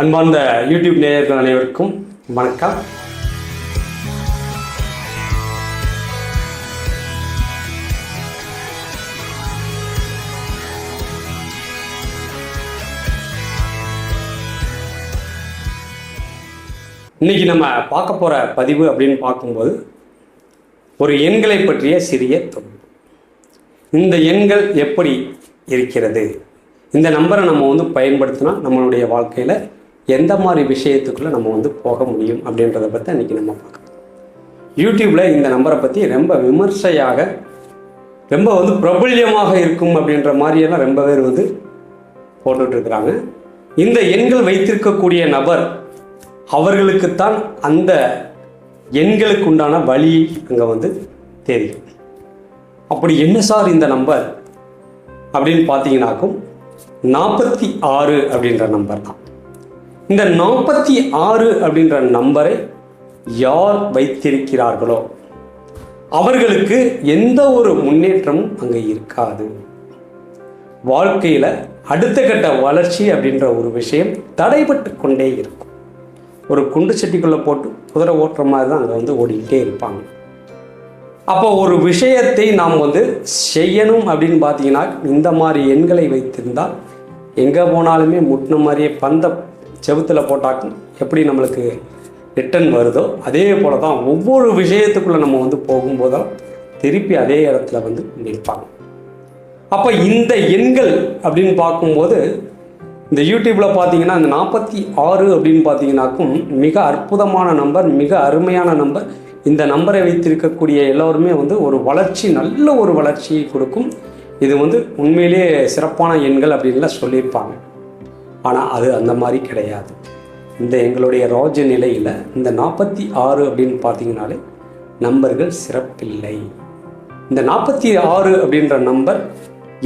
அன்பார்ந்த யூடியூப் நேயர்கள் அனைவருக்கும் வணக்கம். இன்னைக்கு நம்ம பார்க்க போகிற பதிவு அப்படின்னு பார்க்கும்போது ஒரு எண்களை பற்றிய சிறிய தொகுப்பு. இந்த எண்கள் எப்படி இருக்கிறது? இந்த நம்பரை நம்ம வந்து பயன்படுத்தினா நம்மளுடைய வாழ்க்கையில் எந்த மாதிரி விஷயத்துக்குள்ளே நம்ம வந்து போக முடியும் அப்படின்றத பற்றி அன்றைக்கி நம்ம பார்க்கலாம். யூடியூப்பில் இந்த நம்பரை பற்றி ரொம்ப விமர்சையாக ரொம்ப வந்து பிரபல்யமாக இருக்கும் அப்படின்ற மாதிரியெல்லாம் ரொம்ப பேர் வந்து போட்டுட்ருக்குறாங்க இந்த எண்கள் வைத்திருக்கக்கூடிய நபர் அவர்களுக்குத்தான் அந்த எண்களுக்கு உண்டான வழி அங்கே வந்து தெரியும். அப்படி என்ன சார் இந்த நம்பர்? அப்படின்னு பார்த்தீங்கன்னாக்கும் நாற்பத்தி ஆறு அப்படின்ற நம்பர் தான். இந்த நாற்பத்தி ஆறு அப்படின்ற நம்பரை யார் வைத்திருக்கிறார்களோ அவர்களுக்கு எந்த ஒரு முன்னேற்றமும் அங்கே இருக்காது. வாழ்க்கையில் அடுத்த கட்ட வளர்ச்சி அப்படின்ற ஒரு விஷயம் தடைபட்டு கொண்டே இருக்கும். ஒரு குண்டு சட்டிக்குள்ளே போட்டு குதிரை ஓட்டுற மாதிரி தான் அங்கே வந்து ஓடிக்கிட்டே இருப்பாங்க. அப்போ ஒரு விஷயத்தை நாம் வந்து செய்யணும் அப்படின்னு பார்த்தீங்கன்னா இந்த மாதிரி எண்களை வைத்திருந்தால் எங்கே போனாலுமே முட்டின மாதிரியே பந்த செவுத்தில் போட்டாக்கும் எப்படி நம்மளுக்கு ரிட்டன் வருதோ அதே போல தான் ஒவ்வொரு விஷயத்துக்குள்ளே நம்ம வந்து போகும்போதும் திருப்பி அதே இடத்துல வந்து நிற்பாங்க. அப்போ இந்த எண்கள் அப்படின்னு பார்க்கும்போது இந்த யூடியூப்பில் பார்த்தீங்கன்னா இந்த நாற்பத்தி ஆறு அப்படின்னு பார்த்தீங்கன்னாக்கும் மிக அற்புதமான நம்பர் மிக அருமையான நம்பர். இந்த நம்பரை வைத்திருக்கக்கூடிய எல்லோருமே வந்து ஒரு வளர்ச்சி நல்ல ஒரு வளர்ச்சியை கொடுக்கும். இது வந்து உண்மையிலேயே சிறப்பான எண்கள் அப்படின்லாம் சொல்லியிருப்பாங்க. ஆனால் அது அந்த மாதிரி கிடையாது. இந்த எங்களுடைய ராஜ நிலையில் இந்த நாற்பத்தி ஆறு அப்படின்னு பார்த்தீங்கனாலே நம்பர்கள் சிறப்பில்லை. இந்த நாற்பத்தி ஆறு அப்படின்ற நம்பர்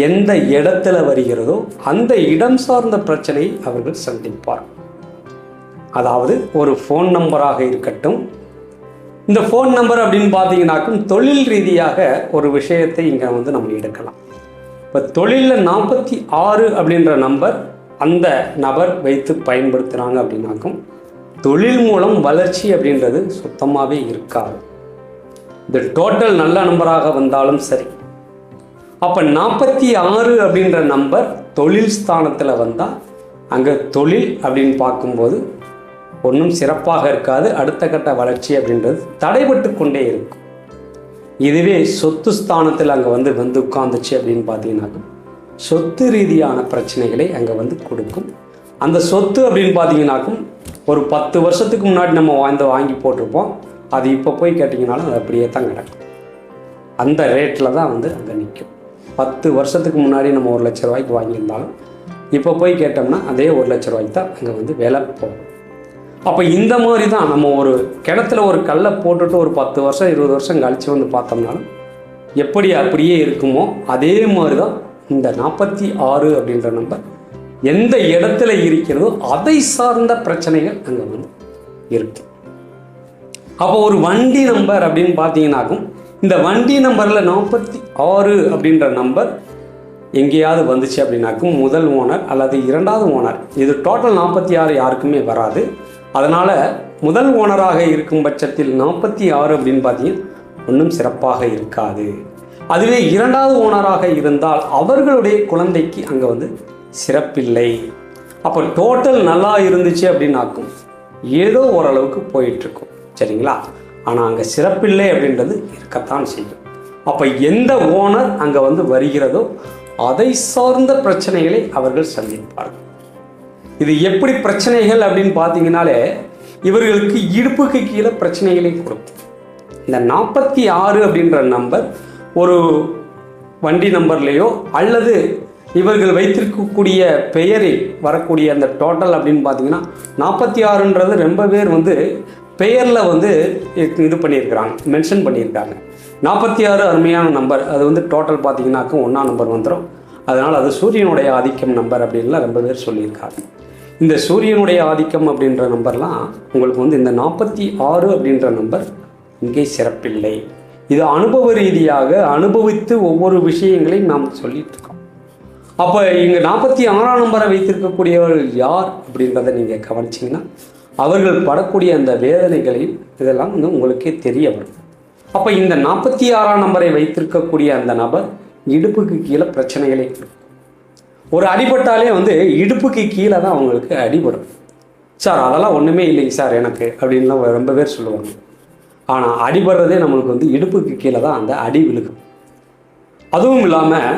எந்த இடத்துல வருகிறதோ அந்த இடம் சார்ந்த பிரச்சனையை அவர்கள் சந்திப்பார். அதாவது ஒரு ஃபோன் நம்பராக இருக்கட்டும். இந்த ஃபோன் நம்பர் அப்படின்னு பார்த்தீங்கன்னாக்கும் தொழில் ரீதியாக ஒரு விஷயத்தை இங்கே வந்து நம்ம எடுக்கலாம். இப்போ தொழிலில் நாற்பத்தி ஆறு அப்படின்ற நம்பர் அந்த நபர் வைத்து பயன்படுத்துகிறாங்க அப்படின்னாக்கும் தொழில் மூலம் வளர்ச்சி அப்படின்றது சுத்தமாகவே இருக்காது. இந்த டோட்டல் நல்ல நம்பராக வந்தாலும் சரி. அப்போ நாற்பத்தி ஆறு அப்படின்ற நம்பர் தொழில் ஸ்தானத்தில் வந்தால் அங்கே தொழில் அப்படின்னு பார்க்கும்போது ஒன்றும் சிறப்பாக இருக்காது அடுத்த கட்ட வளர்ச்சி அப்படின்றது தடைபட்டு கொண்டே இருக்கும். இதுவே சொத்து ஸ்தானத்தில் அங்கே வந்து வந்து உட்காந்துச்சு அப்படின்னு பார்த்தீங்கன்னாக்கும் சொத்து ரீதியான பிரச்சனைகளை அங்கே வந்து கொடுக்கும். அந்த சொத்து அப்படின்னு பார்த்தீங்கன்னாக்கும் ஒரு பத்து வருஷத்துக்கு முன்னாடி நம்ம வாழ்ந்து வாங்கி போட்டிருப்போம். அது இப்போ போய் கேட்டிங்கனாலும் அது அப்படியே தான் கிடக்கும். அந்த ரேட்டில் தான் வந்து அங்கே நிற்கும் பத்து வருஷத்துக்கு முன்னாடி நம்ம ஒரு லட்ச ரூபாய்க்கு வாங்கியிருந்தாலும் இப்போ போய் கேட்டோம்னா அதே ஒரு லட்ச ரூபாய்க்கு தான் அங்கே வந்து விலை போகும். அப்போ இந்த மாதிரி தான் நம்ம ஒரு கிணத்துல ஒரு கல்லை போட்டுட்டு ஒரு பத்து வருஷம் இருபது வருஷம் கழித்து வந்து பார்த்தோம்னாலும் எப்படி அப்படியே இருக்குமோ அதே மாதிரி தான் இந்த நாற்பத்தி ஆறு அப்படின்ற நம்பர் எந்த இடத்துல இருக்கிறதோ அதை சார்ந்த பிரச்சனைகள் அங்கே வந்து இருக்கு. அப்போ ஒரு வண்டி நம்பர் அப்படின்னு பார்த்தீங்கன்னாக்கும் இந்த வண்டி நம்பரில் நாற்பத்தி ஆறு அப்படின்ற நம்பர் எங்கேயாவது வந்துச்சு அப்படின்னாக்கும் முதல் ஓனர் அல்லது இரண்டாவது ஓனர் இது டோட்டல் நாற்பத்தி ஆறு யாருக்குமே வராது. அதனால் முதல் ஓனராக இருக்கும் பட்சத்தில் நாற்பத்தி ஆறு அப்படின்னு பார்த்தீங்கன்னா ஒன்றும் சிறப்பாக இருக்காது. அதுவே இரண்டாவது ஓனராக இருந்தால் அவர்களுடைய குழந்தைக்கு அங்கே வந்து சிறப்பில்லை. அப்போ டோட்டல் நல்லா இருந்துச்சு அப்படின்னாக்கும் ஏதோ ஓரளவுக்கு போயிட்டுருக்கும். சரிங்களா? ஆனால் அங்கே சிறப்பில்லை அப்படின்றது இருக்கத்தான் செய்யும். அப்போ எந்த ஓனர் அங்கே வந்து வருகிறதோ அதை சார்ந்த பிரச்சனைகளை அவர்கள் சந்திப்பார்கள். இது எப்படி பிரச்சனைகள் அப்படின்னு பார்த்தீங்கனாலே இவர்களுக்கு இடுப்புக்கு கீழே பிரச்சனைகளை கொடுக்கும். இந்த நாற்பத்தி ஆறு அப்படின்ற நம்பர் ஒரு வண்டி நம்பர்லேயோ அல்லது இவர்கள் வைத்திருக்கக்கூடிய பெயரில் வரக்கூடிய அந்த டோட்டல் அப்படின்னு பார்த்தீங்கன்னா நாற்பத்தி ஆறுன்றது ரொம்ப பேர் வந்து பெயரில் வந்து இது பண்ணியிருக்கிறாங்க மென்ஷன் பண்ணியிருக்காங்க. நாற்பத்தி ஆறு அருமையான நம்பர் அது வந்து டோட்டல் பார்த்தீங்கன்னாக்கும் ஒன்றா நம்பர் வந்துடும் அதனால் அது சூரியனுடைய ஆதிக்கம் நம்பர் அப்படின்லாம் ரொம்ப பேர் சொல்லியிருக்காங்க. இந்த சூரியனுடைய ஆதிக்கம் அப்படின்ற நம்பர்லாம் உங்களுக்கு வந்து இந்த நாற்பத்தி ஆறு அப்படின்ற நம்பர் இங்கே சிறப்பில்லை. இது அனுபவ ரீதியாக அனுபவித்து ஒவ்வொரு விஷயங்களையும் நாம் சொல்லிட்டு இருக்கோம். அப்போ இங்கே நாற்பத்தி ஆறாம் நம்பரை வைத்திருக்கக்கூடியவர்கள் யார் அப்படின்றத நீங்கள் கவனிச்சிங்கன்னா அவர்கள் படக்கூடிய அந்த வேதனைகளில் இதெல்லாம் வந்து உங்களுக்கே தெரிய வரும். அப்போ இந்த நாற்பத்தி ஆறாம் நம்பரை வைத்திருக்கக்கூடிய அந்த நபர் இடுப்புக்கு கீழே பிரச்சனைகளை ஒரு அடிபட்டாலே வந்து இடுப்புக்கு கீழே தான் அவங்களுக்கு அடிபடும். சார் அதெல்லாம் ஒன்றுமே இல்லைங்க சார் எனக்கு அப்படின்லாம் ரொம்ப பேர் சொல்லுவாங்க. ஆனால் அடிபடுறதே நம்மளுக்கு வந்து இடுப்புக்கு கீழே தான் அந்த அடி விழுகும். அதுவும் இல்லாமல்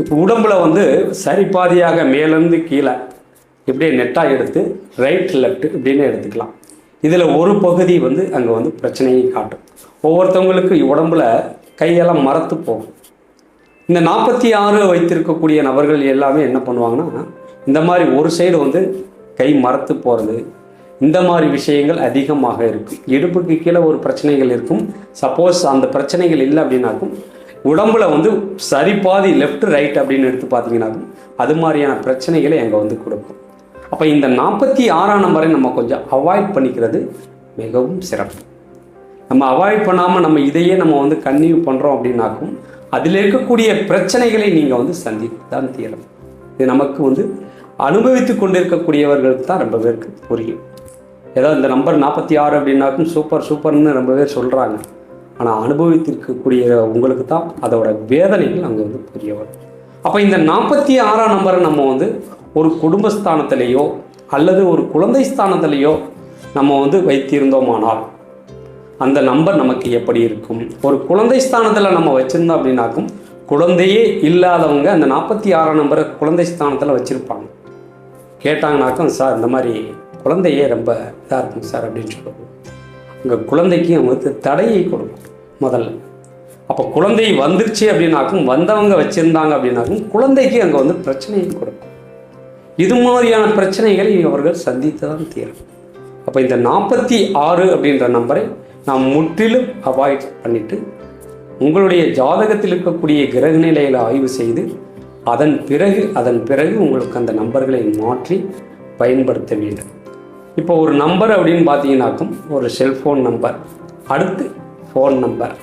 இப்போ உடம்புல வந்து சரி பாதியாக மேலேருந்து கீழே இப்படியே நெட்டாக எடுத்து ரைட் லெஃப்ட் இப்படின்னு எடுத்துக்கலாம். இதில் ஒரு பகுதி வந்து அங்கே வந்து பிரச்சனையை காட்டும். ஒவ்வொருத்தவங்களுக்கு உடம்புல கையெல்லாம் மரத்து போகும். இந்த நாற்பத்தி ஆறு வைத்திருக்கக்கூடிய நபர்கள் எல்லாமே என்ன பண்ணுவாங்கன்னா இந்த மாதிரி ஒரு சைடு வந்து கை மரத்து போகிறது இந்த மாதிரி விஷயங்கள் அதிகமாக இருக்கும் இடுப்புக்கு கீழே ஒரு பிரச்சனைகள் இருக்கும். சப்போஸ் அந்த பிரச்சனைகள் இல்லை அப்படின்னாக்கும் உடம்புல வந்து சரி பாதி லெஃப்ட் ரைட் அப்படின்னு எடுத்து பார்த்தீங்கன்னாக்கும் அது மாதிரியான பிரச்சனைகளை அங்கே வந்து கொடுக்கும். அப்போ இந்த நாற்பத்தி ஆறாம் நம்பரை நம்ம கொஞ்சம் அவாய்ட் பண்ணிக்கிறது மிகவும் சிறப்பு. நம்ம அவாய்ட் பண்ணாமல் நம்ம இதையே நம்ம வந்து கன்டினியூ பண்ணுறோம் அப்படின்னாக்கும் அதில் இருக்கக்கூடிய பிரச்சனைகளை நீங்கள் வந்து சந்தித்து தான் தீரணும் இது நமக்கு வந்து அனுபவித்து கொண்டிருக்கக்கூடியவர்களுக்கு தான் ரொம்ப பேருக்கு புரியும். ஏதோ இந்த நம்பர் நாற்பத்தி ஆறு அப்படின்னாக்கும் சூப்பர் சூப்பர்னு ரொம்ப பேர் சொல்கிறாங்க ஆனால் அனுபவித்திருக்கக்கூடிய உங்களுக்கு தான் அதோட வேதனைகள் அங்கே வந்து புரிய வரும். அப்போ இந்த நாற்பத்தி ஆறாம் நம்பரை நம்ம வந்து ஒரு குடும்பஸ்தானத்திலேயோ அல்லது ஒரு குழந்தை ஸ்தானத்திலேயோ நம்ம வந்து வைத்திருந்தோமானால் அந்த நம்பர் நமக்கு எப்படி இருக்கும்? ஒரு குழந்தை ஸ்தானத்தில் நம்ம வச்சுருந்தோம் அப்படின்னாக்கும் குழந்தையே இல்லாதவங்க அந்த நாற்பத்தி ஆறாம் நம்பரை குழந்தை ஸ்தானத்தில் வச்சுருப்பாங்க. கேட்டாங்கனாக்கும் சார் இந்த மாதிரி குழந்தையே ரொம்ப இதாக இருக்கும் சார் அப்படின்னு சொல்லுவோம் உங்கள் குழந்தைக்கு வந்து தடையை கொடுக்கும் முதல்ல. அப்போ குழந்தை வந்துருச்சு அப்படின்னாக்கும் வந்தவங்க வச்சுருந்தாங்க அப்படின்னாக்கும் குழந்தைக்கு அங்கே வந்து பிரச்சனையை கொடுக்கும். இது மாதிரியான பிரச்சனைகளை அவர்கள் சந்தித்து தான் தீரும். அப்போ இந்த நாற்பத்தி ஆறு அப்படின்ற நம்பரை நாம் முற்றிலும் அவாய்ட் பண்ணிட்டு உங்களுடைய ஜாதகத்தில் இருக்கக்கூடிய கிரக நிலையில் ஆய்வு செய்து அதன் பிறகு அதன் பிறகு உங்களுக்கு அந்த நம்பர்களை மாற்றி பயன்படுத்த வேண்டும். இப்போ ஒரு நம்பர் அப்படின்னு பார்த்தீங்கன்னாக்கும் ஒரு செல்ஃபோன் நம்பர் அடுத்து ஃபோன் நம்பர்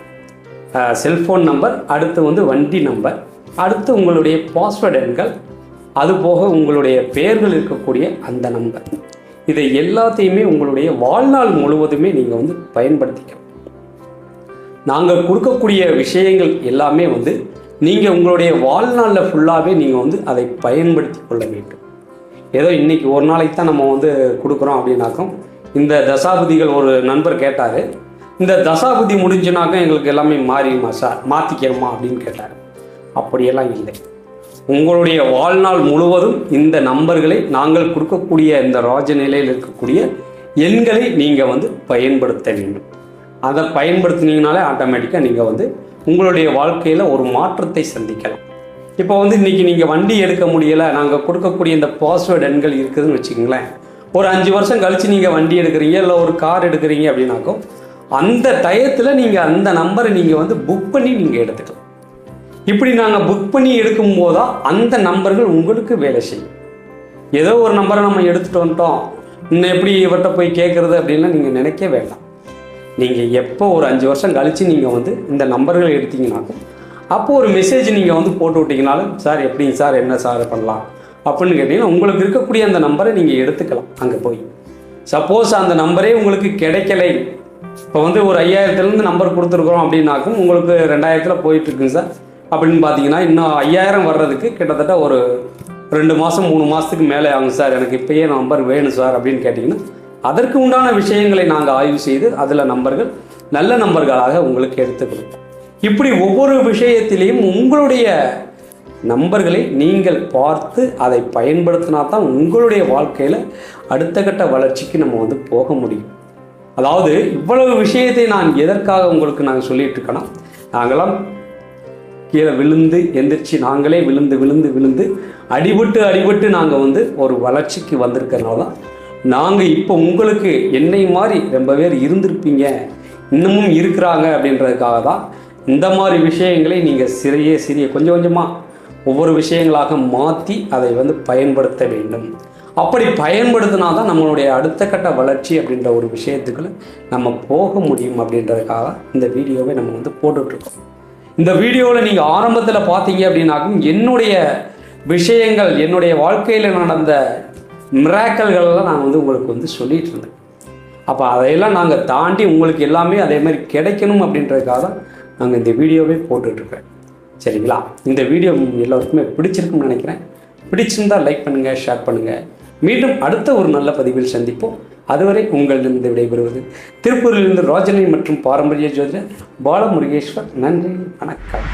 செல்ஃபோன் நம்பர் அடுத்து வந்து வண்டி நம்பர் அடுத்து உங்களுடைய பாஸ்வேர்டு எண்கள். அதுபோக உங்களுடைய பெயர்கள் இருக்கக்கூடிய அந்த நம்பர் இதை எல்லாத்தையுமே உங்களுடைய வாழ்நாள் முழுவதுமே நீங்கள் வந்து பயன்படுத்திக்கணும். நாங்கள் கொடுக்கக்கூடிய விஷயங்கள் எல்லாமே வந்து நீங்கள் உங்களுடைய வாழ்நாளில் ஃபுல்லாகவே நீங்கள் வந்து அதை பயன்படுத்தி கொள்ள வேண்டும். ஏதோ இன்றைக்கி ஒரு நாளைக்கு தான் நம்ம வந்து கொடுக்குறோம் அப்படின்னாக்கும் இந்த தசாபதிகள் ஒரு நண்பர் கேட்டார். இந்த தசாபதி முடிஞ்சுனாக்கும் எங்களுக்கு எல்லாமே மாறிடுமா சார்? மாற்றிக்கிறோமா அப்படின்னு கேட்டார். அப்படியெல்லாம் இல்லை. உங்களுடைய வாழ்நாள் முழுவதும் இந்த நம்பர்களை நாங்கள் கொடுக்கக்கூடிய இந்த ராஜ நிலையில் இருக்கக்கூடிய எண்களை நீங்கள் வந்து பயன்படுத்த வேண்டும். அதை பயன்படுத்தினீங்கனாலே ஆட்டோமேட்டிக்காக நீங்கள் வந்து உங்களுடைய வாழ்க்கையில் ஒரு மாற்றத்தை சந்திக்கலாம். இப்போ வந்து இன்றைக்கி நீங்கள் வண்டி எடுக்க முடியலை நாங்கள் கொடுக்கக்கூடிய இந்த பாஸ்வேர்டு எண்கள் இருக்குதுன்னு வச்சுக்கோங்களேன். ஒரு அஞ்சு வருஷம் கழித்து நீங்கள் வண்டி எடுக்கிறீங்க இல்லை ஒரு கார் எடுக்கிறீங்க அப்படின்னாக்கோ அந்த டயத்தில் நீங்கள் அந்த நம்பரை நீங்கள் வந்து புக் பண்ணி நீங்கள் எடுத்துக்கலாம். இப்படி நாங்கள் புக் பண்ணி எடுக்கும்போது தான் அந்த நம்பர்கள் உங்களுக்கு வேலை செய்யும். ஏதோ ஒரு நம்பரை நம்ம எடுத்துகிட்டு வந்துட்டோம். இன்னும் எப்படி இவர்கிட்ட போய் கேட்குறது அப்படின்லாம் நீங்கள் நினைக்க வேண்டாம். நீங்கள் எப்போ ஒரு அஞ்சு வருஷம் கழித்து நீங்கள் வந்து இந்த நம்பர்களை எடுத்தீங்கன்னாக்கோ அப்போ ஒரு மெசேஜ் நீங்கள் வந்து போட்டு விட்டீங்கனாலும் சார் எப்படிங்க சார்? என்ன சார் பண்ணலாம்? அப்படின்னு கேட்டிங்கன்னா உங்களுக்கு இருக்கக்கூடிய அந்த நம்பரை நீங்கள் எடுத்துக்கலாம் அங்கே போய். சப்போஸ் அந்த நம்பரே உங்களுக்கு கிடைக்கலை. இப்போ வந்து ஒரு ஐயாயிரத்துலேருந்து நம்பர் கொடுத்துருக்குறோம் அப்படின்னாக்கும் உங்களுக்கு ரெண்டாயிரத்தில் போயிட்டுருக்குங்க சார். அப்படின்னு பார்த்தீங்கன்னா இன்னும் ஐயாயிரம் வர்றதுக்கு கிட்டத்தட்ட ஒரு ரெண்டு மாதம் மூணு மாதத்துக்கு மேலே ஆகும் சார். எனக்கு இப்போயே நம்பர் வேணும் சார் அப்படின்னு கேட்டிங்கன்னா அதற்கு உண்டான விஷயங்களை நாங்கள் ஆய்வு செய்து அதில் நம்பர்கள் நல்ல நம்பர்களாக உங்களுக்கு எடுத்து இப்படி ஒவ்வொரு விஷயத்திலையும் உங்களுடைய நம்பர்களை நீங்கள் பார்த்து அதை பயன்படுத்தினா தான் உங்களுடைய வாழ்க்கையில் அடுத்த கட்ட வளர்ச்சிக்கு நம்ம வந்து போக முடியும். அதாவது இவ்வளவு விஷயத்தை நான் எதற்காக உங்களுக்கு நாங்கள் சொல்லிட்டு இருக்கோன்னா நாங்களாம் கீழே விழுந்து எந்திரிச்சு நாங்களே விழுந்து விழுந்து விழுந்து அடிபட்டு அடிபட்டு நாங்கள் வந்து ஒரு வளர்ச்சிக்கு வந்திருக்கிறனால தான் நாங்கள் இப்போ உங்களுக்கு என்னை மாதிரி ரொம்ப பேர் இருந்திருப்பீங்க இன்னமும் இருக்கிறாங்க அப்படின்றதுக்காக தான் இந்த மாதிரி விஷயங்களை நீங்கள் சிறிய சிறிய கொஞ்சம் கொஞ்சமாக ஒவ்வொரு விஷயங்களாக மாற்றி அதை வந்து பயன்படுத்த வேண்டும். அப்படி பயன்படுத்தினா தான் நம்மளுடைய அடுத்த கட்ட வளர்ச்சி அப்படின்ற ஒரு விஷயத்துக்குள்ளே நம்ம போக முடியும் அப்படின்றதுக்காக இந்த வீடியோவை நம்ம வந்து போட்டுட்ருக்கோம். இந்த வீடியோவில் நீங்கள் ஆரம்பத்தில் பார்த்தீங்க அப்படின்னாக்கும் என்னுடைய விஷயங்கள் என்னுடைய வாழ்க்கையில் நடந்த மிராக்கல்களெல்லாம் நான் வந்து உங்களுக்கு வந்து சொல்லிகிட்டு இருந்தேன். அப்போ அதையெல்லாம் நாங்கள் தாண்டி உங்களுக்கு எல்லாமே அதே மாதிரி கிடைக்கணும் அப்படின்றதுக்காக தான் நாங்கள் இந்த வீடியோவே போட்டுட்ருக்கேன் சரிங்களா? இந்த வீடியோ எல்லாருக்குமே பிடிச்சிருக்குன்னு நினைக்கிறேன். பிடிச்சிருந்தால் லைக் பண்ணுங்கள் ஷேர் பண்ணுங்கள் மீண்டும் அடுத்த ஒரு நல்ல பதிவில் சந்திப்போம். அதுவரை உங்களிடமிருந்து விடைபெறுவது திருப்பூரிலிருந்து ரோஜனை மற்றும் பாரம்பரிய ஜோதிடர் பாலமுருகேஸ்வர். நன்றி வணக்கம்.